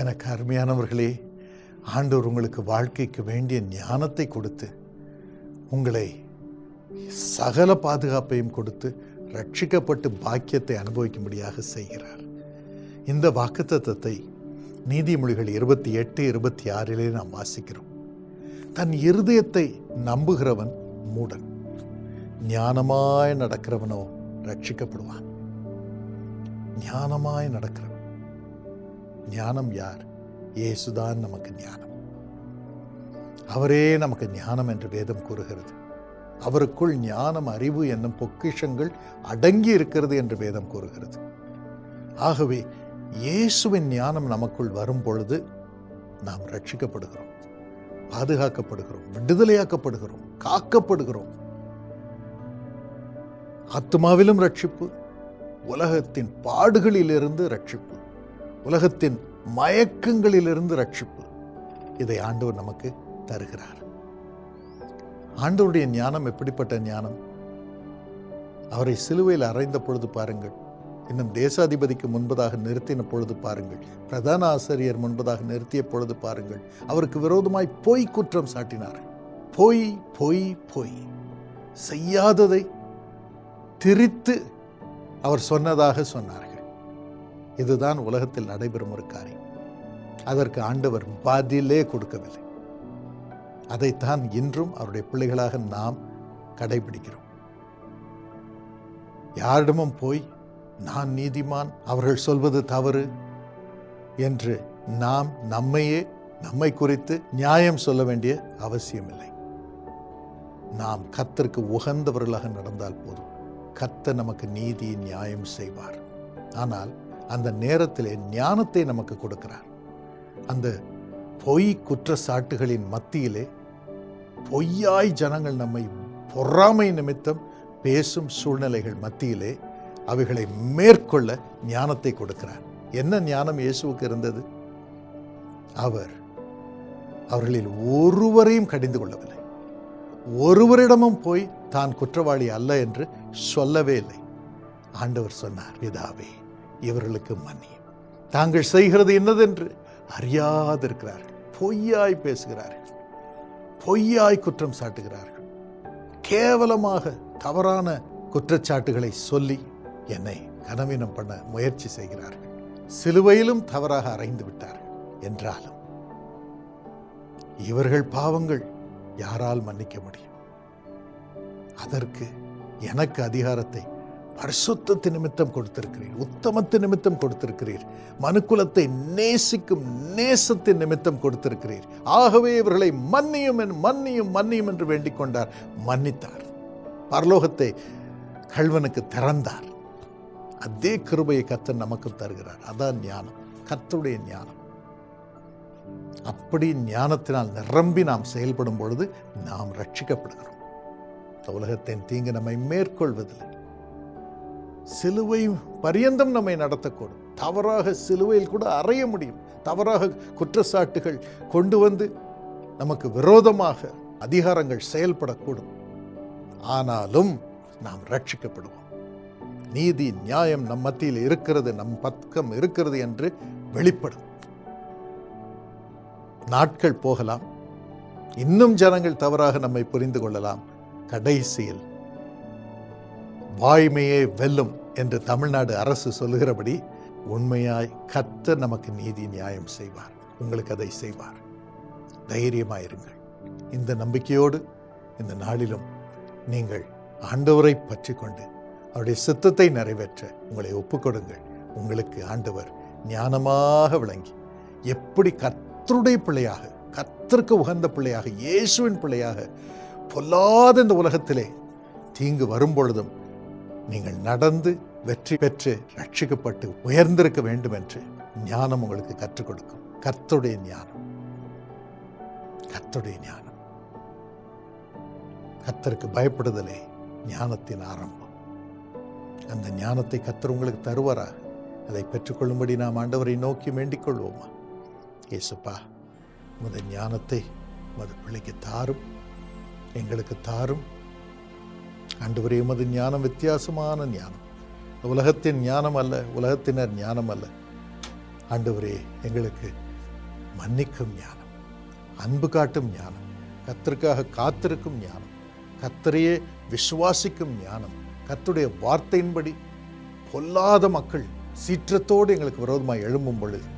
எனக்கு அருமையானவர்களே ஆண்டவர் உங்களுக்கு வாழ்க்கைக்கு வேண்டிய ஞானத்தை கொடுத்து உங்களை சகல பாதுகாப்பையும் கொடுத்து ரட்சிக்கப்பட்டு பாக்கியத்தை அனுபவிக்கும்படியாக செய்கிறார். இந்த வாக்குத்தத்தை நீதிமொழிகள் இருபத்தி எட்டு இருபத்தி ஆறிலே நாம் வாசிக்கிறோம். தன் இருதயத்தை நம்புகிறவன் மூடன் ஞானமாய் நடக்கிறவனோ ரட்சிக்கப்படுவான். ஞானமாய் நடக்கிறவன். ஞானம் யார்? இயேசுதான் நமக்கு ஞானம். அவரே நமக்கு ஞானம் என்று வேதம் கூறுகிறது. அவருக்குள் ஞானம் அறிவு என்னும் பொக்கிஷங்கள் அடங்கி இருக்கிறது என்று வேதம் கூறுகிறது. ஆகவே இயேசுவின் ஞானம் நமக்குள் வரும் பொழுது நாம் ரட்சிக்கப்படுகிறோம். பாதுகாக்கப்படுகிறோம். விடுதலையாக்கப்படுகிறோம். காக்கப்படுகிறோம். ஆத்மாவிலும் ரட்சிப்பு உலகத்தின் பாடுகளிலிருந்து ரட்சிப்பு. உலகத்தின் மயக்கங்களிலிருந்து ரட்சிப்பு இதை ஆண்டவர் நமக்கு தருகிறார். ஆண்டவருடைய ஞானம் எப்படிப்பட்ட ஞானம்? அவரை சிலுவையில் அறைந்த பொழுது பாருங்கள். இன்னும் தேசாதிபதிக்கு முன்பதாக நிறுத்தின பொழுது பாருங்கள். பிரதான ஆசிரியர் முன்பதாக நிறுத்திய பொழுது பாருங்கள். அவருக்கு விரோதமாய் பொய் குற்றம் சாட்டினார். பொய் பொய் பொய். செய்யாததை திரித்து அவர் சொன்னதாக சொன்னார். இதுதான் உலகத்தில் நடைபெறும் ஒரு காரியம். அதற்கு ஆண்டவர் பதிலே கொடுக்கவில்லை. அதைத்தான் இன்றும் அவருடைய பிள்ளைகளாக நாம் கடைபிடிக்கிறோம். யாரிடமும் போய் நான் நீதிமான் அவர்கள் சொல்வது தவறு என்று நாம் நம்மையே நம்மை குறித்து நியாயம் சொல்ல வேண்டிய அவசியமில்லை. நாம் கத்தருக்கு உகந்தவர்களாக நடந்தால் போதும். கத்த நமக்கு நீதி நியாயம் செய்வார். ஆனால் அந்த நேரத்திலே ஞானத்தை நமக்கு கொடுக்கிறார். அந்த பொய் குற்றச்சாட்டுகளின் மத்தியிலே பொய்யாய் ஜனங்கள் நம்மை பொறாமை நிமித்தம் பேசும் சூழ்நிலைகள் மத்தியிலே அவைகளை மேற்கொள்ள ஞானத்தை கொடுக்கிறார். என்ன ஞானம் இயேசுவுக்கு இருந்தது? அவர் அவர்களில் ஒருவரையும் கடிந்து கொள்ளவில்லை. ஒருவரிடமும் போய் தான் குற்றவாளி அல்ல என்று சொல்லவே இல்லை. ஆண்டவர் சொன்னார் பிதாவே இவர்களுக்கு மன்னியும். தாங்கள் செய்கிறது என்னதென்று அறியாதிருக்கிறார்கள். பொய்யாய் பேசுகிறார்கள். பொய்யாய் குற்றம் சாட்டுகிறார்கள். கேவலமாக தவறான குற்றச்சாட்டுகளை சொல்லி என்னை கனவீனம் பண்ண முயற்சி செய்கிறார்கள். சிலுவையிலும் தவறாக அறைந்து விட்டார்கள் என்றாலும். இவர்கள் பாவங்கள் யாரால் மன்னிக்க முடியும்? அதற்கு எனக்கு அதிகாரத்தை பரிசுத்தத்து நிமித்தம் கொடுத்திருக்கிறீர். உத்தமத்து நிமித்தம் கொடுத்திருக்கிறீர். மனுக்குலத்தை நேசிக்கும் நேசத்தின் நிமித்தம் கொடுத்திருக்கிறீர். ஆகவே இவர்களை மன்னியும் என் மன்னியும் மன்னியும் என்று வேண்டிக் கொண்டார். மன்னித்தார். பரலோகத்தை கல்வனுக்கு திறந்தார். அதே கிருபையை கத்தன் நமக்கு தருகிறார். அதான் ஞானம். கத்தருடைய ஞானம். அப்படி ஞானத்தினால் நிரம்பி நாம் செயல்படும் பொழுது நாம் ரட்சிக்கப்படுகிறோம் உலகத்தின் தீங்கு நம்மை மேற்கொள்வதில்லை. சிலுவை பரியந்தம் நம்மை நடத்தக்கூடும். தவறாக சிலுவையில் கூட அறைய முடியும். தவறாக குற்றச்சாட்டுகள் கொண்டு வந்து நமக்கு விரோதமாக அதிகாரங்கள் செயல்படக்கூடும். ஆனாலும் நாம் ரட்சிக்கப்படுவோம். நீதி நியாயம் நம் மத்தியில் இருக்கிறது நம் பக்கம் இருக்கிறது என்று வெளிப்படும். நாட்கள் போகலாம். இன்னும் ஜனங்கள் தவறாக நம்மை புரிந்து கொள்ளலாம். கடைசியில் வாய்மையே வெல்லும் என்று தமிழ்நாடு அரசு சொல்லுகிறபடி உண்மையாய் கத்த நமக்கு நீதி நியாயம் செய்வார். உங்களுக்கு அதை செய்வார். தைரியமாயிருங்கள். இந்த நம்பிக்கையோடு இந்த நாளிலும் நீங்கள் ஆண்டவரை பற்றி கொண்டு அவருடைய சித்தத்தை நிறைவேற்ற உங்களை ஒப்புக்கொடுங்கள். உங்களுக்கு ஆண்டவர் ஞானமாக விளங்கி எப்படி கத்தருடைய பிள்ளையாக கத்திற்கு உகந்த பிள்ளையாக இயேசுவின் பிள்ளையாக பொல்லாத இந்த உலகத்திலே தீங்கு வரும் பொழுதும் நீங்கள் நடந்து வெற்றி பெற்று ரட்சிக்கப்பட்டு உயர்ந்திருக்க வேண்டும் என்று ஞானம் உங்களுக்கு கற்றுக் கொடுக்கும். கர்த்துடைய ஞானம். கர்த்துடைய ஞானம். கர்த்தருக்கு பயப்படுதலே ஞானத்தின் ஆரம்பம். அந்த ஞானத்தை கத்தர் உங்களுக்கு தருவாரா? அதை பெற்றுக்கொள்ளும்படி நாம் ஆண்டவரை நோக்கி வேண்டிக் கொள்வோமா? ஏசுப்பா உமது ஞானத்தை உமது பிள்ளைக்கு தாரும் எங்களுக்கு தாரும் ஆண்டவரே உமது ஞானம் வித்தியாசமான ஞானம். உலகத்தின் ஞானம் அல்ல உலகத்தினர் ஞானம் அல்ல ஆண்டவரே எங்களுக்கு மன்னிக்கும் ஞானம் அன்பு காட்டும் ஞானம் கத்தருக்காக காத்திருக்கும் ஞானம் கத்தரையே விசுவாசிக்கும் ஞானம் கத்துடைய வார்த்தையின்படி பொல்லாத மக்கள் சீற்றத்தோடு எங்களுக்கு விரோதமாக எழும்பும் பொழுது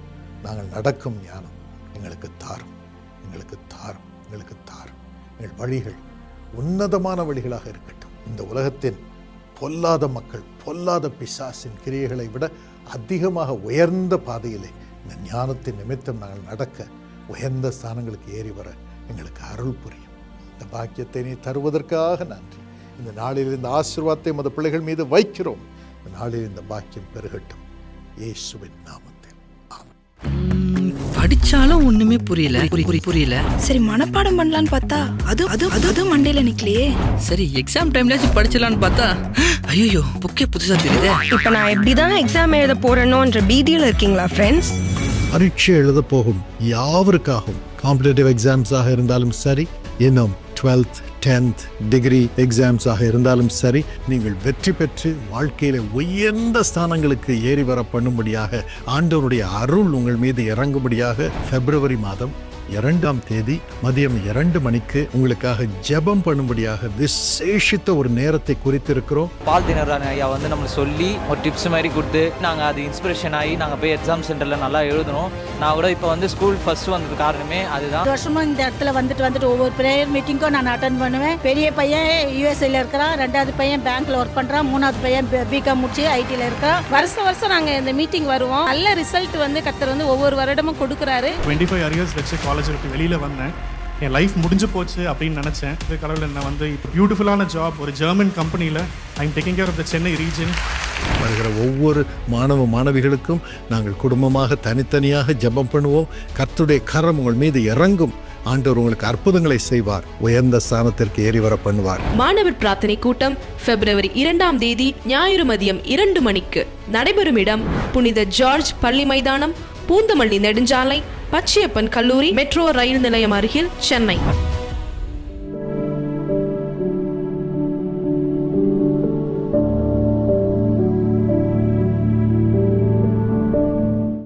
நாங்கள் நடக்கும் ஞானம் எங்களுக்கு தாரும் எங்களுக்கு தாரும் எங்களுக்கு தாரும். எங்கள் வழிகள் உன்னதமான வழிகளாக இருக்கட்டும். இந்த உலகத்தின் பொல்லாத மக்கள் பொல்லாத பிசாசின் கிரியைகளை விட அதிகமாக உயர்ந்த பாதையிலே இந்த ஞானத்தின் நிமித்தம் நாங்கள் நடக்க உயர்ந்த ஸ்தானங்களுக்கு ஏறி வர எங்களுக்கு அருள் புரியும். இந்த பாக்கியத்தை நீ தருவதற்காக நன்றி. இந்த நாளில் இந்த ஆசீர்வாதத்தை மத பிள்ளைகள் மீது வைக்கிறோம். இந்த நாளில் இந்த பாக்கியம் பெருகட்டும். இயேசுவின் நாம படிச்சாலும் ஒண்ணுமே புரியல. புரி- புரி- புரியல. சரி மனப்பாடம் பண்ணலான்னு பார்த்தா அது அது அது அது மண்டையில நிக்கலையே. சரி எக்ஸாம் டைம்லயாச்சும் படிச்சலாம்னு பார்த்தா ஐயோ புக்கே புதுசா தெரியுதே. இப்ப நான் எப்படிதான் எக்ஸாம் எழுத போறேனோன்ற பீதியில இருக்கீங்களா ஃப்ரெண்ட்ஸ் பரீட்சை எழுத போகும் யாவருக்காகவும் காம்படேட்டிவ் எக்ஸாம்ஸாக இருந்தாலும் சரி இன்னும் டுவெல்த் டென்த் டிகிரி எக்ஸாம்ஸாக இருந்தாலும் சரி நீங்கள் வெற்றி பெற்று வாழ்க்கையில் உயர்ந்த ஸ்தானங்களுக்கு ஏறி வர பண்ணும்படியாக ஆண்டவருடைய அருள் உங்கள் மீது இறங்கும்படியாக பிப்ரவரி மாதம் இரண்டாம் தேதி மதியம் இரண்டு மணிக்கு உங்களுக்காக ஜெபம் பண்ணும்படியாக விசேஷித்த ஒரு நேரத்தை குறித்திருக்கிறோம். பால் தினரான் ஐயா வந்து நம்மளுக்கு சொல்லி ஒரு டிப்ஸ் மாதிரி கொடுத்து நாங்கள் அது இன்ஸ்பிரேஷன் ஆகி நாங்கள் போய் எக்ஸாம் சென்டரில் நல்லா எழுதணும் நான் கூட இப்போ வந்து ஸ்கூல் ஃபர்ஸ்ட் வந்தது காரணமே அதுதான். பத்து வருஷமா இந்த இடத்துல வந்துட்டு வந்துட்டு ஒவ்வொரு ப்ரேயர் மீட்டிங்க்கும் நான் அட்டன் பண்ணுவேன். பெரிய பையன் யூஎஸ்ஏல இருக்கிறான் ரெண்டாவது பையன் பேங்க்ல ஒர்க் பண்றான் மூணாவது பையன் பிகாம் முடிச்சு ஐடில இருக்கான் வருஷம் வருஷம் நாங்க இந்த மீட்டிங் வருவோம். நல்ல ரிசல்ட் வந்து கத்தர் வந்து ஒவ்வொரு வருடமும் கொடுக்குறாரு. டுவெண்ட்டி ஃபைவ் இயர்ஸ் வச்சு காலேஜ் விட்டு வெளியில் வந்தேன். என் லைஃப் முடிஞ்சு போச்சு அப்படின்னு நினச்சேன். இது கடவுள் என்ன வந்து இப்போ பியூட்டிஃபுல்லான ஜாப் ஒரு ஜெர்மன் கம்பெனியில் I'm taking care of the Chennai region வருகிற ஒவ்வொரு மாணவ மாணவிகளுக்கும் நாங்கள் குடும்பமாக தனித்தனியாக ஜெபம் பண்ணுவோம். கர்த்தருடைய கரம் உங்கள் மீது இறங்கும். ஆண்டவர் உங்களுக்கு அற்புதங்களை செய்வார். உயர்ந்த ஸ்தானத்திற்கு ஏறி வர பண்ணுவார். மாணவர் பிரார்த்தனை கூட்டம் பிப்ரவரி இரண்டாம் தேதி ஞாயிறு மதியம் இரண்டு மணிக்கு நடைபெறும் இடம் புனித ஜார்ஜ் பள்ளி மைதானம் பூந்தமல்லி நெடுஞ்சாலை பச்சையப்பன் கல்லூரி மெட்ரோ ரயில் நிலையம் அருகில் சென்னை.